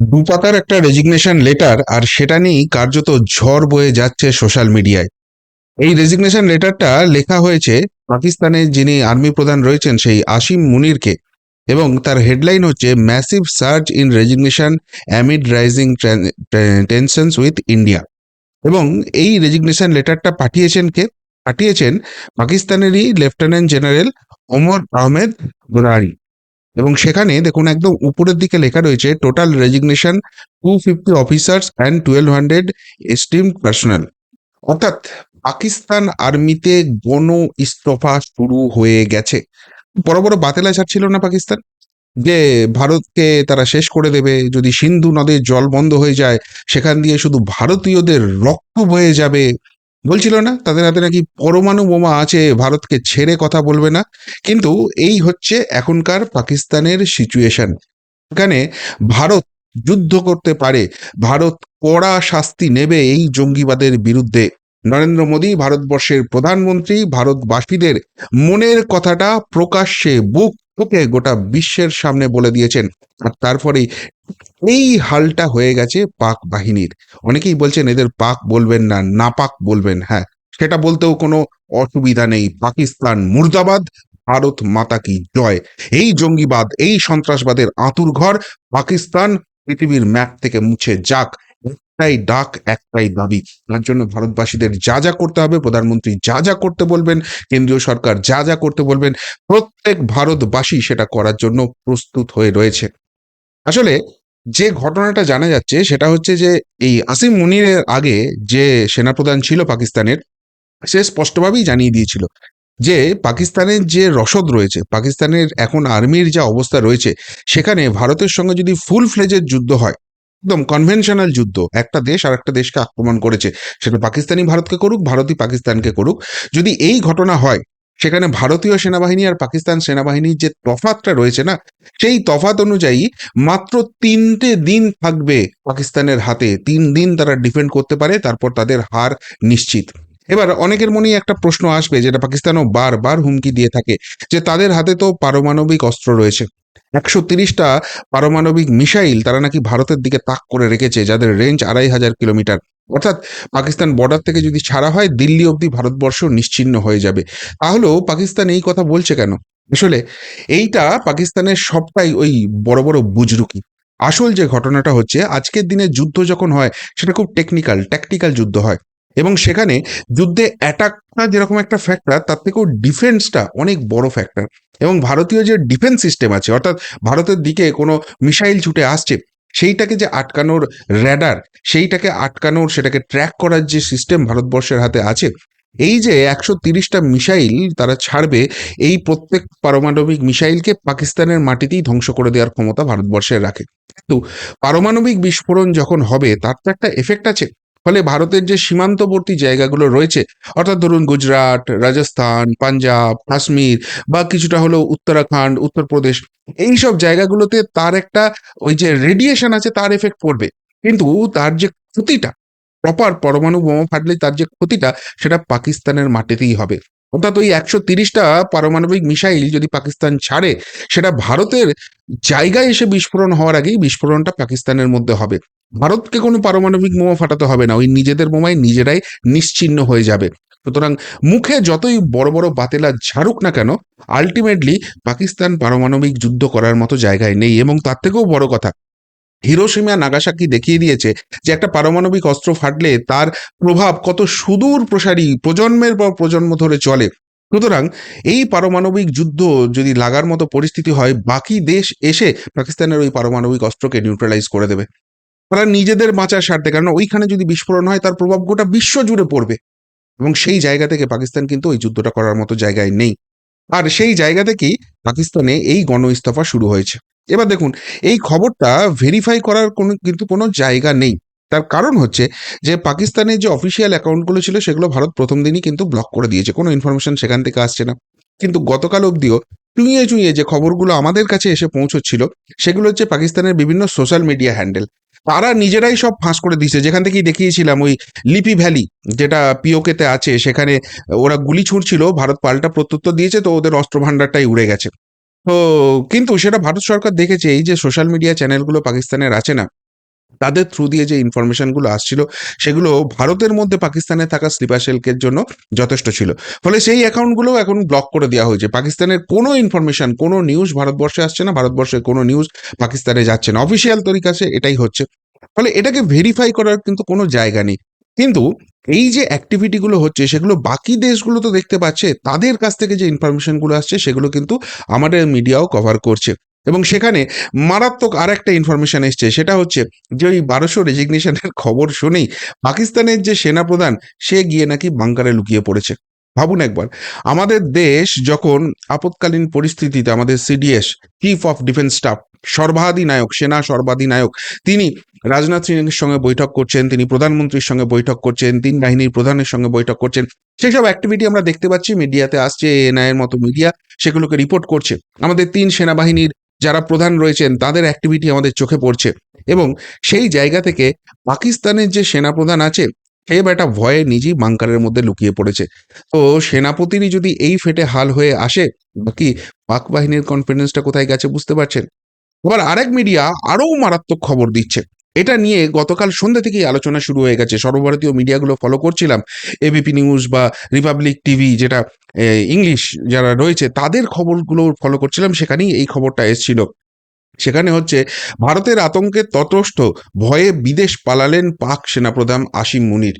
দুপাতার একটা resignation letter আর সেটা নিয়েই কার্যত ঝড় বয়ে যাচ্ছে সোশ্যাল মিডিয়ায় এই রেজিগনেশন লেটারটা লেখা হয়েছে পাকিস্তানের যিনি আর্মি প্রধান রয়েছেন সেই আসিম মুনিরকে এবং তার হেডলাইন হচ্ছে massive search in resignation amid rising tensions with India এবং এই রেজিগনেশন লেটারটা পাঠিয়েছেন কে? পাঠিয়েছেন পাকিস্তানেরই লেফটেন্যান্ট জেনারেল ওমর আহমেদ গোরারি এবং সেখানে দেখুন একদম উপরের দিকে লেখা রয়েছে total resignation two fifty officers and twelve hundred esteem personnel অর্থাৎ পাকিস্তান আর্মিতে গণ ইস্তফা শুরু হয়ে গেছে। বড় বড় বাতেলা ছাড়ছিল না পাকিস্তান। যে ভারতকে তারা শেষ করে দেবে, যদি সিন্ধু নদের জল বন্ধ হয়ে যায়, সেখান দিয়ে শুধু ভারতীয়দের রক্ত বয়ে যাবে বলছিল না? তাদের হাতে নাকি পরমাণু বোমা আছে, ভারতকে ছেড়ে কথা বলবে না। কিন্তু এই হচ্ছে এখনকার পাকিস্তানের সিচুয়েশন এখানে ভারত যুদ্ধ করতে পারে, ভারত কড়া শাস্তি নেবে এই জঙ্গিবাদের বিরুদ্ধে। নরেন্দ্র মোদী ভারতবর্ষের প্রধানমন্ত্রী, ভারতবাসীদের মনের কথাটা প্রকাশ্যে বুক থেকে গোটা বিশ্বের সামনে বলে দিয়েছেন। আর তারপরেই এই হালটা হয়ে গেছে পাক বাহিনীর। অনেকেই বলছেন এদের পাক বলবেন না, নাপাক বলবেন হ্যাঁ। সেটা বলতেও কোনো অসুবিধা নেই। পাকিস্তান মুর্দাবাদ, ভারত মাতা কি জয়। এই জঙ্গিবাদ, এই সন্ত্রাসবাদের আঁতুর ঘর পাকিস্তান পৃথিবীর ম্যাপ থেকে মুছে যাক। একটাই ডাক, একটাই দাবি। তার জন্য ভারতবাসীদের যা যা করতে হবে, প্রধানমন্ত্রী যা যা করতে বলবেন, কেন্দ্রীয় সরকার যা যা করতে বলবেন, প্রত্যেক ভারতবাসী সেটা করার জন্য প্রস্তুত হয়ে রয়েছে। আসলে যে ঘটনাটা জানা যাচ্ছে, সেটা হচ্ছে যে এই আসিম মুনিরের আগে যে সেনাপ্রধান ছিল পাকিস্তানের, সে স্পষ্টভাবেই জানিয়ে দিয়েছিল যে পাকিস্তানের যে রসদ রয়েছে, পাকিস্তানের এখন আর্মির যা অবস্থা রয়েছে, সেখানে ভারতের সঙ্গে যদি ফুল ফ্লেজের যুদ্ধ হয় একদম কনভেনশনাল যুদ্ধ। একটা দেশ আর একটা দেশকে আক্রমণ করেছে। সেটা পাকিস্তানি ভারতকে করুক, ভারতই পাকিস্তানকে করুক। যদি এই ঘটনা হয়, সেখানে ভারতীয় সেনাবাহিনী আর পাকিস্তান সেনাবাহিনীর যে তফাতটা রয়েছে না, সেই তফাত অনুযায়ী মাত্র তিনটে দিন থাকবে পাকিস্তানের হাতে। তিন দিন তারা ডিফেন্ড করতে পারে, তারপর তাদের হার নিশ্চিত। এবার অনেকের মনেই একটা প্রশ্ন আসবে, যেটা পাকিস্তানও বারবার হুমকি দিয়ে থাকে, যে তাদের হাতে তো পারমাণবিক অস্ত্র রয়েছে। একশো তিরিশটা পারমাণবিক মিসাইল তারা নাকি ভারতের দিকে তাক করে রেখেছে, যাদের রেঞ্জ আড়াই হাজার কিলোমিটার। অর্থাৎ পাকিস্তান বর্ডার থেকে যদি ছাড়া হয়, দিল্লি অবধি ভারতবর্ষ নিশ্চিন্ন হয়ে যাবে। তাহলেও পাকিস্তান এই কথা বলছে কেন? আসলে এইটা পাকিস্তানের সবটাই ওই বড় বড় বুজরুকি। আসল যে ঘটনাটা হচ্ছে, আজকের দিনে যুদ্ধ যখন হয়, সেটা খুব টেকনিক্যাল ট্যাকটিক্যাল যুদ্ধ হয়। এবং সেখানে যুদ্ধে অ্যাটাকটা যেরকম একটা ফ্যাক্টর তার থেকেও ডিফেন্সটা অনেক বড় ফ্যাক্টর এবং ভারতীয় যে ডিফেন্স সিস্টেম আছে, অর্থাৎ ভারতের দিকে কোনো মিসাইল ছুটে আসছে, সেইটাকে যে আটকানোর র্যাডার সেইটাকে আটকানোর, সেটাকে ট্র্যাক করার যে সিস্টেম ভারতবর্ষের হাতে আছে, এই যে একশো তিরিশটা মিসাইল তারা ছাড়বে, এই প্রত্যেক পারমাণবিক মিসাইলকে পাকিস্তানের মাটিতেই ধ্বংস করে দেওয়ার ক্ষমতা ভারতবর্ষের রাখে। কিন্তু পারমাণবিক বিস্ফোরণ যখন হবে, তার তো একটা এফেক্ট আছে। ফলে ভারতের যে সীমান্তবর্তী জায়গাগুলো রয়েছে, অর্থাৎ ধরুন গুজরাট, রাজস্থান, পাঞ্জাব, কাশ্মীর বা কিছুটা হলো উত্তরাখণ্ড, উত্তরপ্রদেশ, এইসব জায়গাগুলোতে তার একটা ওই যে রেডিয়েশন আছে তার এফেক্ট পড়বে। কিন্তু তার যে ক্ষতিটা প্রপার পরমাণু বোমা ফাটলে তার যে ক্ষতিটা, সেটা পাকিস্তানের মাটিতেই হবে। অর্থাৎ ওই একশো তিরিশটা পারমাণবিক মিসাইল যদি পাকিস্তান ছাড়ে, সেটা ভারতের জায়গায় এসে বিস্ফোরণ হওয়ার আগেই বিস্ফোরণটা পাকিস্তানের মধ্যে হবে। ভারতকে কোনো পারমাণবিক বোমা ফাটাতে হবে না, ওই নিজেদের বোমায় নিজেরাই নিশ্চিহ্ন হয়ে যাবে। সুতরাং মুখে যতই বড় বড় বাতেলা ঝাড়ুক না কেন আলটিমেটলি পাকিস্তান পারমাণবিক যুদ্ধ করার মতো জায়গায় নেই। এবং তার থেকেও বড় কথা হিরোসীমা নাগাসাকি দেখিয়ে দিয়েছে যে একটা পারমাণবিক অস্ত্র ফাটলে তার প্রভাব কত সুদূর প্রসারী প্রজন্মের পর প্রজন্ম ধরে চলে। সুতরাং এই পারমাণবিক যুদ্ধ যদি লাগার মতো পরিস্থিতি হয়, বাকি দেশ এসে পাকিস্তানের ওই পারমাণবিক অস্ত্রকে নিউট্রালাইজ করে দেবে। তারা নিজেদের বাঁচার স্বার্থে কারণ ওইখানে যদি বিস্ফোরণ হয়, তার প্রভাব গোটা বিশ্ব জুড়ে পড়বে। এবং সেই জায়গা থেকে পাকিস্তান কিন্তু ওই যুদ্ধটা করার মতো জায়গায় নেই। আর সেই জায়গা থেকেই পাকিস্তানে এই গণ ইস্তফা শুরু হয়েছে। এবার দেখুন, এই খবরটা ভেরিফাই করার কোনো কিন্তু কোনো জায়গা নেই। তার কারণ হচ্ছে যে পাকিস্তানের যে অফিসিয়াল অ্যাকাউন্টগুলো ছিল সেগুলো ভারত প্রথম দিনই কিন্তু ব্লক করে দিয়েছে। কোনো ইনফরমেশন সেখান থেকে আসছে না। কিন্তু গতকাল অবধিও চুইয়ে চুঁয়ে যে খবরগুলো আমাদের কাছে এসে পৌঁছচ্ছিল, সেগুলো হচ্ছে পাকিস্তানের বিভিন্ন সোশ্যাল মিডিয়া হ্যান্ডেল তারা নিজেরাই সব ফাঁস করে দিয়েছে। যেখান থেকেই দেখিয়েছিলাম ওই লিপি ভ্যালি, যেটা পিওকেতে আছে, সেখানে ওরা গুলি ছুঁড়ছিল, ভারত পাল্টা প্রত্যুত্তর দিয়েছে, তো ওদের অস্ত্র ভান্ডারটাই উড়ে গেছে। তো কিন্তু সেটা ভারত সরকার দেখেছে, এই যে সোশ্যাল মিডিয়া চ্যানেলগুলো পাকিস্তানের আছে না, তাদের থ্রু দিয়ে যে ইনফরমেশনগুলো আসছিল, সেগুলো ভারতের মধ্যে পাকিস্তানে থাকা স্লিপার সেলকের জন্য যথেষ্ট ছিল। ফলে সেই অ্যাকাউন্টগুলো এখন ব্লক করে দেওয়া হয়েছে। পাকিস্তানের কোনো ইনফরমেশন কোনো নিউজ ভারতবর্ষে আসছে না, ভারতবর্ষের কোনো নিউজ পাকিস্তানে যাচ্ছে না। অফিসিয়াল তরিকাছে এটাই হচ্ছে। ফলে এটাকে ভেরিফাই করার কিন্তু কোনো জায়গা নেই। কিন্তু এই যে অ্যাক্টিভিটিগুলো হচ্ছে, সেগুলো বাকি দেশগুলো তো দেখতে পাচ্ছে, তাদের কাছ থেকে যে ইনফরমেশনগুলো আসছে, সেগুলো কিন্তু আমাদের মিডিয়াও কভার করছে। এবং সেখানে মারাত্মক আর একটা ইনফরমেশান এসছে, সেটা হচ্ছে যে ওই বারোশো রেজিগনেশনের খবর শুনেই পাকিস্তানের যে সেনাপ্রধান, সে গিয়ে নাকি বাংকারে লুকিয়ে পড়েছে। ভাবুন একবার। আমাদের দেশ যখন আপৎকালীন পরিস্থিতিতে আমাদের CDS chief of defence staff সর্বাধিনায়ক, সেনা সর্বাধিনায়ক, তিনি রাজনাথ সিং এর সঙ্গে বৈঠক করছেন, তিনি প্রধানমন্ত্রীর সঙ্গে বৈঠক করছেন, তিন বাহিনীর প্রধানের সঙ্গে বৈঠক করছেন, সেসব অ্যাক্টিভিটি আমরা দেখতে পাচ্ছি, মিডিয়াতে আসছে এনআই এর মতো মিডিয়া সেগুলোকে রিপোর্ট করছে। আমাদের তিন সেনাবাহিনীর যারা প্রধান রয়েছেন, তাদের অ্যাক্টিভিটি আমাদের চোখে পড়ছে। এবং সেই জায়গা থেকে পাকিস্তানের যে সেনাপ্রধান আছে সে একটা ভয়ে নিজেই বাংকারের মধ্যে লুকিয়ে পড়েছে। তো সেনাপতিরই যদি এই ফেটে হাল হয়ে আসে বাকি পাক বাহিনীর কনফিডেন্সটা কোথায় গেছে বুঝতে পারছেন? এবার আরেক মিডিয়া আরও মারাত্মক খবর দিচ্ছে। এটা নিয়ে গতকাল সন্ধ্যা থেকেই আলোচনা শুরু হয়ে গেছে। সর্বভারতীয় মিডিয়াগুলো ফলো করছিলাম। এবিপি নিউজ বা রিপাবলিক টিভি যেটা ইংলিশ যারা রয়েছে, তাদের খবরগুলো ফলো করছিলাম। সেখানেই এই খবরটা এসেছিল। সেখানে হচ্ছে, ভারতের আতঙ্কে তটস্থ ভয়ে বিদেশ পালালেন পাক সেনাপ্রধান আসিম মুনির।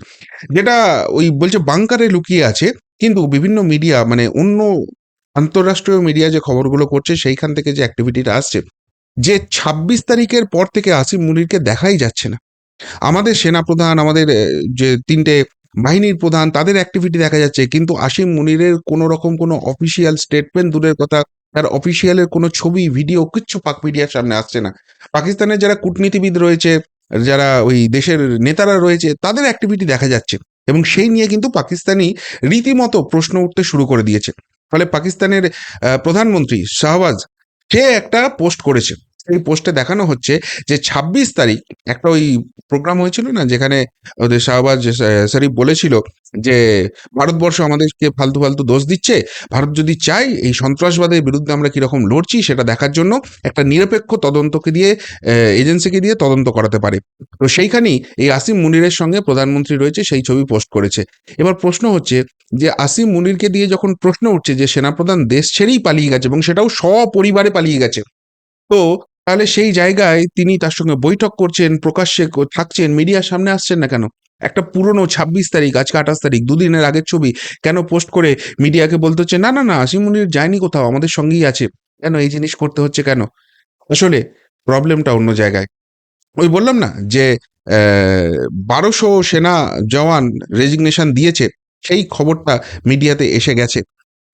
যেটা ওই বলছে বাংকারে লুকিয়ে আছে, কিন্তু বিভিন্ন মিডিয়া মানে অন্য আন্তঃরাষ্ট্রীয় মিডিয়া যে খবরগুলো করছে, সেইখান থেকে যে অ্যাক্টিভিটিটা আসছে, যে ছাব্বিশ তারিখের পর থেকে আসিম মুনিরকে দেখাই যাচ্ছে না। আমাদের সেনাপ্রধান, আমাদের যে তিনটে বাহিনীর প্রধান, তাদের অ্যাক্টিভিটি দেখা যাচ্ছে, কিন্তু আসিম মুনিরের কোনো রকম কোনো অফিসিয়াল স্টেটমেন্ট দূরের কথা তার অফিসিয়ালের কোনো ছবি ভিডিও কিচ্ছু পাক মিডিয়ার সামনে আসছে না। পাকিস্তানের যারা কূটনীতিবিদ রয়েছে, যারা ওই দেশের নেতারা রয়েছে, তাদের অ্যাক্টিভিটি দেখা যাচ্ছে। এবং সেই নিয়ে কিন্তু পাকিস্তানি রীতিমতো প্রশ্ন উঠতে শুরু করে দিয়েছে। ফলে পাকিস্তানের প্রধানমন্ত্রী শাহবাজ, সে একটা পোস্ট করেছে। এই পোস্টে দেখানো হচ্ছে যে ছাব্বিশ তারিখ একটা ওই প্রোগ্রাম হয়েছিল না, যেখানে ওদের শাহবাজ শরীফ বলেছিল যে ভারতবর্ষ আমাদেরকে ফালতু ফালতু দোষ দিচ্ছে, ভারত যদি চাই এই সন্ত্রাসবাদের বিরুদ্ধে আমরা কীরকম লড়ছি সেটা দেখার জন্য একটা নিরপেক্ষ তদন্তকে দিয়ে এজেন্সিকে দিয়ে তদন্ত করাতে পারে। তো সেইখানেই এই আসিম মুনিরের সঙ্গে প্রধানমন্ত্রী রয়েছে সেই ছবি পোস্ট করেছে। এবার প্রশ্ন হচ্ছে যে আসিম মুনিরকে দিয়ে যখন প্রশ্ন উঠছে যে সেনাপ্রধান দেশ ছেড়েই পালিয়ে গেছে এবং সেটাও সপরিবারে পালিয়ে গেছে, তো তাহলে সেই জায়গায় তিনি তার সঙ্গে বৈঠক করছেন, প্রকাশ্যে থাকছেন মিডিয়ার সামনে আসছেন না কেন? একটা পুরনো ছাব্বিশ তারিখ, আজকে আঠাশ তারিখ, দুদিনের আগের ছবি কেন পোস্ট করে মিডিয়াকে বলতে হচ্ছে, না না না, আসিম মুনির যায়নি কোথাও, আমাদের সঙ্গেই আছে। কেন এই জিনিস করতে হচ্ছে কেন? আসলে প্রবলেমটা অন্য জায়গায়। ওই বললাম না যে বারোশো সেনা জওয়ান রেজিগনেশন দিয়েছে, সেই খবরটা মিডিয়াতে এসে গেছে।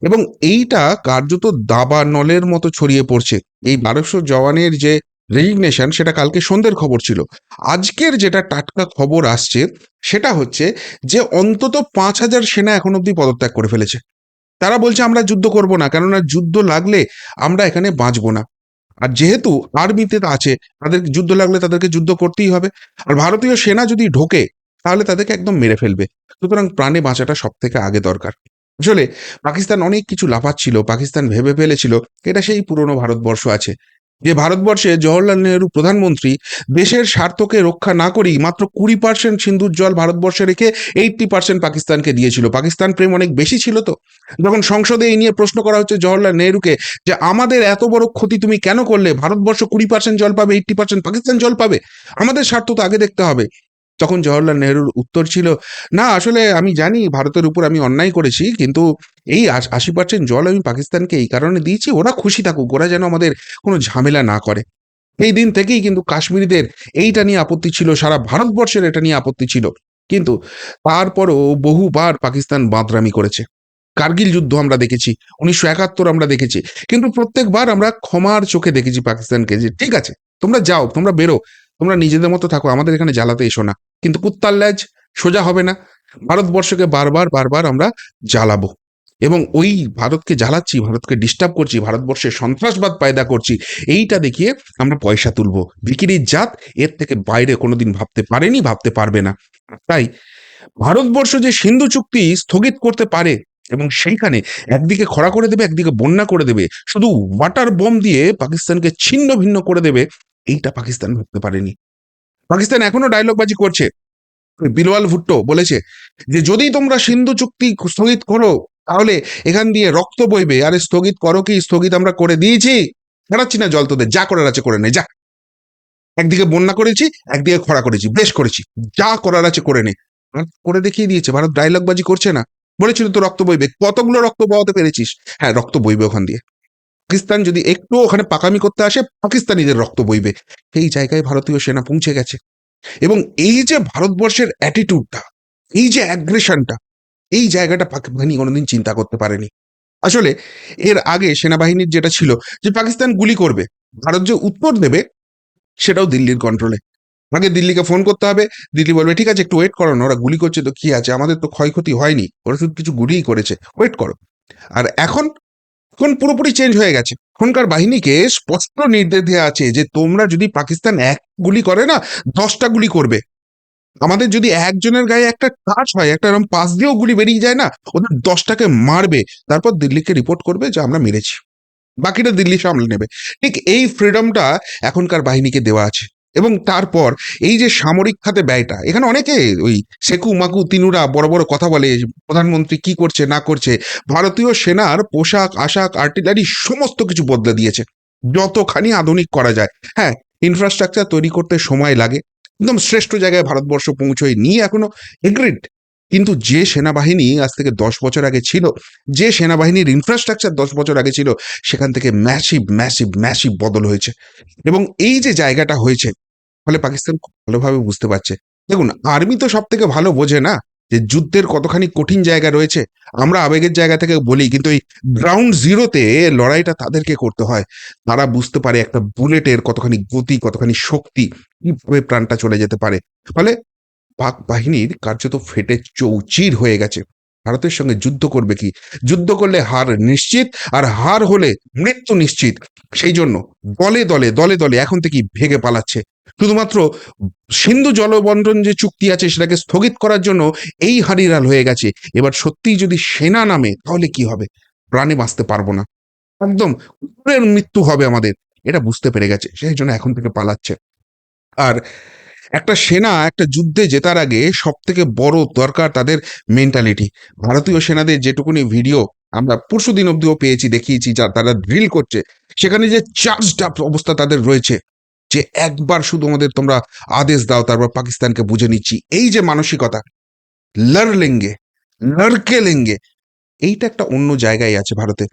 এবং এইটা কার্যত দাবা নলের মতো ছড়িয়ে পড়ছে। এই বারোশো জওয়ানের যে রেজিগনেশন সেটা কালকে সন্ধ্যের খবর ছিল। আজকের যেটা টাটকা খবর আসছে সেটা হচ্ছে যে অন্তত পাঁচ হাজার সেনা এখন অব্দি পদত্যাগ করে ফেলেছে। তারা বলছে, আমরা যুদ্ধ করব না, কেননা যুদ্ধ লাগলে আমরা এখানে বাঁচবো না। আর যেহেতু আর্মিতে আছে, তাদের যুদ্ধ লাগলে তাদেরকে যুদ্ধ করতেই হবে। আর ভারতীয় সেনা যদি ঢোকে, তাহলে তাদেরকে একদম মেরে ফেলবে। সুতরাং প্রাণে বাঁচাটা সব থেকে আগে দরকার। আসলে পাকিস্তান অনেক কিছু লাফাচ্ছিল, পাকিস্তান ভেবে ফেলেছিল, এটা সেই পুরনো ভারতবর্ষ আছে। যে ভারতবর্ষে জওহরলাল নেহরু প্রধানমন্ত্রী দেশের স্বার্থকে রক্ষা না করেই মাত্র কুড়ি পার্সেন্ট সিন্ধুর জল ভারতবর্ষে রেখে এইটটি পার্সেন্ট পাকিস্তানকে দিয়েছিল। পাকিস্তান প্রেম অনেক বেশি ছিল তো? যখন সংসদে এই নিয়ে প্রশ্ন করা হচ্ছে জওহরলাল নেহরুকে যে আমাদের এত বড় ক্ষতি তুমি কেন করলে? ভারতবর্ষ কুড়ি পার্সেন্ট জল পাবে এইটটি পার্সেন্ট পাকিস্তান জল পাবে? আমাদের স্বার্থ তো আগে দেখতে হবে। তখন জওহরলাল নেহরুর উত্তর ছিল, না, আসলে আমি জানি ভারতের উপর আমি অন্যায় করেছি, কিন্তু এই আশ- আশি পার্সেন্ট জল আমি পাকিস্তানকে এই কারণে দিয়েছি, ওরা খুশি থাকুক, ওরা যেন আমাদের কোনো ঝামেলা না করে। এই দিন থেকেই কিন্তু কাশ্মীরিদের এইটা নিয়ে আপত্তি ছিল, সারা ভারতবর্ষের এটা নিয়ে আপত্তি ছিল। কিন্তু তারপরও বহুবার পাকিস্তান বাঁদরামি করেছে। কার্গিল যুদ্ধ আমরা দেখেছি, উনিশশো একাত্তর আমরা দেখেছি, কিন্তু প্রত্যেকবার আমরা ক্ষমার চোখে দেখেছি পাকিস্তানকে যে, ঠিক আছে, তোমরা যাও, তোমরা বেরো, তোমরা নিজেদের মতো থাকো, আমাদের এখানে জ্বালাতে এসো না। কিন্তু কুত্তার ল্যাজ সোজা হবে না। ভারতবর্ষকে বারবার বারবার আমরা জ্বালাবো। এবং ওই ভারতকে জ্বালাচ্ছি, ভারতকে ডিস্টার্ব করছি ভারতবর্ষে সন্ত্রাসবাদ পায়দা করছি, এইটা দেখিয়ে আমরা পয়সা তুলবো। বিক্রির জাত এর থেকে বাইরে কোনোদিন ভাবতে পারেনি, ভাবতে পারবে না। তাই ভারতবর্ষ যে সিন্ধু চুক্তি স্থগিত করতে পারে এবং সেইখানে একদিকে খরা করে দেবে, একদিকে বন্যা করে দেবে, শুধু ওয়াটার বোম দিয়ে পাকিস্তানকে ছিন্ন ভিন্ন করে দেবে, এইটা পাকিস্তান ভাবতে পারেনি। পাকিস্তান এখনও ডায়লগবাজি করছে। বিলওয়াল ভুট্টো বলেছে যে, যদি তোমরা সিন্ধু চুক্তি স্থগিত করো, তাহলে এখান দিয়ে রক্ত বইবে। আরে, স্থগিত করো কি? স্থগিত আমরা করে দিয়েছি। ছাড়াচ্ছি না জল তোদের। যা করার আছে করে নে, যা। একদিকে বন্যা করেছি, একদিকে খরা করেছি, বেশ করেছি। যা করার আছে করে নে। করে দেখিয়ে দিয়েছে, ভারত ডায়লগবাজি করছে না। বলেছিল তো রক্ত বইবে। কতগুলো রক্ত বওয়াতে পেরেছিস? হ্যাঁ রক্ত বইবে ওখান দিয়ে। পাকিস্তান যদি একটু ওখানে পাকামি করতে আসে, পাকিস্তানিদের রক্ত বইবে। সেই জায়গায় ভারতীয় সেনা পৌঁছে গেছে। এবং এই যে ভারতবর্ষের অ্যাটিটিউডটা এই যে অ্যাগ্রেশনটা এই জায়গাটা পাকিস্তানি কোনোদিন চিন্তা করতে পারেনি। আসলে এর আগে সেনাবাহিনীর যেটা ছিল যে পাকিস্তান গুলি করবে, ভারত যে উত্তর দেবে, সেটাও দিল্লির কন্ট্রোলে আগে দিল্লিকে ফোন করতে হবে, দিল্লি বলবে, ঠিক আছে, একটু ওয়েট করো না, ওরা গুলি করছে তো কি আছে? আমাদের তো ক্ষয়ক্ষতি হয়নি, ওরা শুধু কিছু গুলিই করেছে ওয়েট করো। আর এখন এখন পুরোপুরি চেঞ্জ হয়ে গেছে। এখনকার বাহিনীকে স্পষ্ট নির্দেশ দেওয়া আছে যে, তোমরা যদি পাকিস্তান এক গুলি করে না, দশটা গুলি করবে। আমাদের যদি একজনের গায়ে একটা টাচ হয়, একটা এরকম পাশ দিয়েও গুলি বেরিয়ে যায় না, ওদের দশটাকে মারবে। তারপর দিল্লিকে রিপোর্ট করবে যে, আমরা মেরেছি। বাকিটা দিল্লি সামলে নেবে। ঠিক এই ফ্রিডমটা এখনকার বাহিনীকে দেওয়া আছে। এবং তারপর এই যে সামরিক খাতে ব্যয়টা, এখানে অনেকে ওই সেকু, মাকু, তিনুরা বড় বড় কথা বলে প্রধানমন্ত্রী কি করছে, না করছে, ভারতীয় সেনার পোশাক, আশাক, আর্টিলারি সমস্ত কিছু বদলে দিয়েছে। যতখানি আধুনিক করা যায়। হ্যাঁ ইনফ্রাস্ট্রাকচার তৈরি করতে সময় লাগে। একদম শ্রেষ্ঠ জায়গায় ভারতবর্ষ পৌঁছয় নিয়ে এখনও এগ্রিড কিন্তু যে সেনাবাহিনী আজ থেকে দশ বছর আগে ছিল, যে সেনাবাহিনীর ইনফ্রাস্ট্রাকচার দশ বছর আগে ছিল, সেখান থেকে ম্যাসিভ ম্যাসিভ ম্যাসিভ বদল হয়েছে। এবং এই যে জায়গাটা হয়েছে ফলে পাকিস্তান খুব ভালোভাবে বুঝতে পারছে। দেখুন আর্মি তো সব থেকে ভালো বোঝে না যে যুদ্ধের কতখানি কঠিন জায়গা রয়েছে। আমরা আবেগের জায়গা থেকে বলি, কিন্তু এই গ্রাউন্ড জিরোতে লড়াইটা তাদেরকে করতে হয়। তারা বুঝতে পারে একটা বুলেটের কতখানি গতি, কতখানি শক্তি, কীভাবে প্রাণটা চলে যেতে পারে। ফলে পাক বাহিনীর কার্যত ফেটে চৌচির হয়ে গেছে। ভারতের সঙ্গে যুদ্ধ করবে কি? যুদ্ধ করলে হার নিশ্চিত আর হার হলে মৃত্যু নিশ্চিত। সেই জন্য দলে দলে দলে দলে এখন থেকেই ভেগে পালাচ্ছে। শুধুমাত্র সিন্ধু জলবন্টন যে চুক্তি আছে সেটাকে স্থগিত করার জন্য এই হারিরাল হয়ে গেছে। এবার সত্যিই যদি সেনা নামে তাহলে কি হবে? প্রাণে বাঁচতে পারব না। একদম মৃত্যু হবে আমাদের। এটা বুঝতে পেরে গেছে। সেই জন্য এখন থেকে পালাচ্ছে। আর একটা সেনা, একটা যুদ্ধে জেতার আগে সব থেকে বড় দরকার তাদের মেন্টালিটি ভারতীয় সেনাদের যেটুকুনি ভিডিও আমরা পরশু দিন অব্দিও পেয়েছি, দেখিয়েছি, যা তারা ড্রিল করছে, সেখানে যে চার্জড আপ অবস্থা তাদের রয়েছে, যে একবার শুধু আমাদের তোমরা আদেশ দাও, তারপর পাকিস্তানকে বুঝে নিচ্ছি। এই যে মানসিকতা লড় লেঙ্গে লড়কে লেঙ্গে এইটা একটা অন্য জায়গায় আছে ভারতে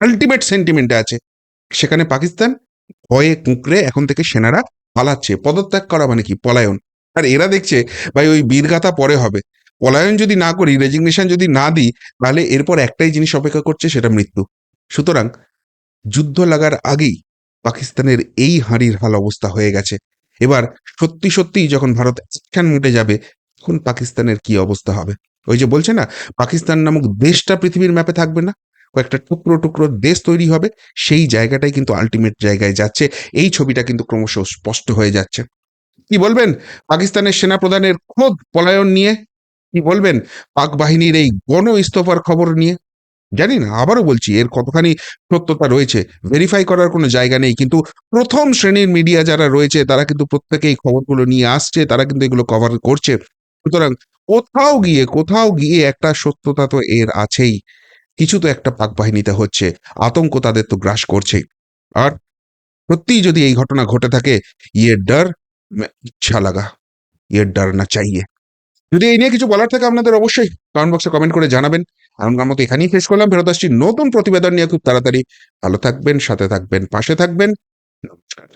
আলটিমেট সেন্টিমেন্টে আছে। সেখানে পাকিস্তান ভয়ে কুঁকড়ে এখন থেকে সেনারা পালাচ্ছে, পদত্যাগ করা মানে কি? পলায়ন। আর এরা দেখছে, ভাই ওই বীরগাথা পরে হবে। পলায়ন যদি না করি রেজিগনেশন যদি না দিই, তাহলে এরপর একটাই জিনিস অপেক্ষা করছে, সেটা মৃত্যু। সুতরাং যুদ্ধ লাগার আগেই পাকিস্তানের এই হাঁড়ির হাল অবস্থা হয়ে গেছে। এবার সত্যি সত্যি যখন ভারত অ্যাকশন মুটে যাবে, তখন পাকিস্তানের কি অবস্থা হবে? ওই যে বলছে না, পাকিস্তান নামক দেশটা পৃথিবীর ম্যাপে থাকবে না? কয়েকটা টুকরো টুকরো দেশ তৈরি হবে, সেই জায়গাটাই কিন্তু আলটিমেট জায়গায় যাচ্ছে। এই ছবিটা কিন্তু ক্রমশ স্পষ্ট হয়ে যাচ্ছে। কি বলবেন? পাকিস্তানের সেনা প্রধানের খোদ পলায়ন নিয়ে, কি বলবেন? পাক বাহিনীর এই গণ ইস্তফার খবর নিয়ে। জানি না, আবারও বলছি, এর কতখানি সত্যতা রয়েছে ভেরিফাই করার কোনো জায়গা নেই। কিন্তু প্রথম শ্রেণির মিডিয়া যারা রয়েছে, তারা কিন্তু প্রত্যেকেই খবরগুলো নিয়ে আসছে, তারা কিন্তু এগুলো কভার করছে। সুতরাং কোথাও গিয়ে কোথাও গিয়ে একটা সত্যতা তো এর আছেই। কিছু তো একটা পাক বাহিনীতে হচ্ছে, আতঙ্ক তাদের তো গ্রাস করছেই। আর সত্যিই যদি এই ঘটনা ঘটে থাকে ইয়ে ডর ইচ্ছা লাগা। ইয়ে ডর না চাইয়ে। যদি এই নিয়ে কিছু বলার থাকে আপনাদের অবশ্যই কমেন্ট বক্সে কমেন্ট করে জানাবেন। এমনকার মতো এখানেই শেষ করলাম। ফেরত আসছি নতুন প্রতিবেদন নিয়ে। খুব তাড়াতাড়ি। ভালো থাকবেন, সাথে থাকবেন, পাশে থাকবেন। নমস্কার।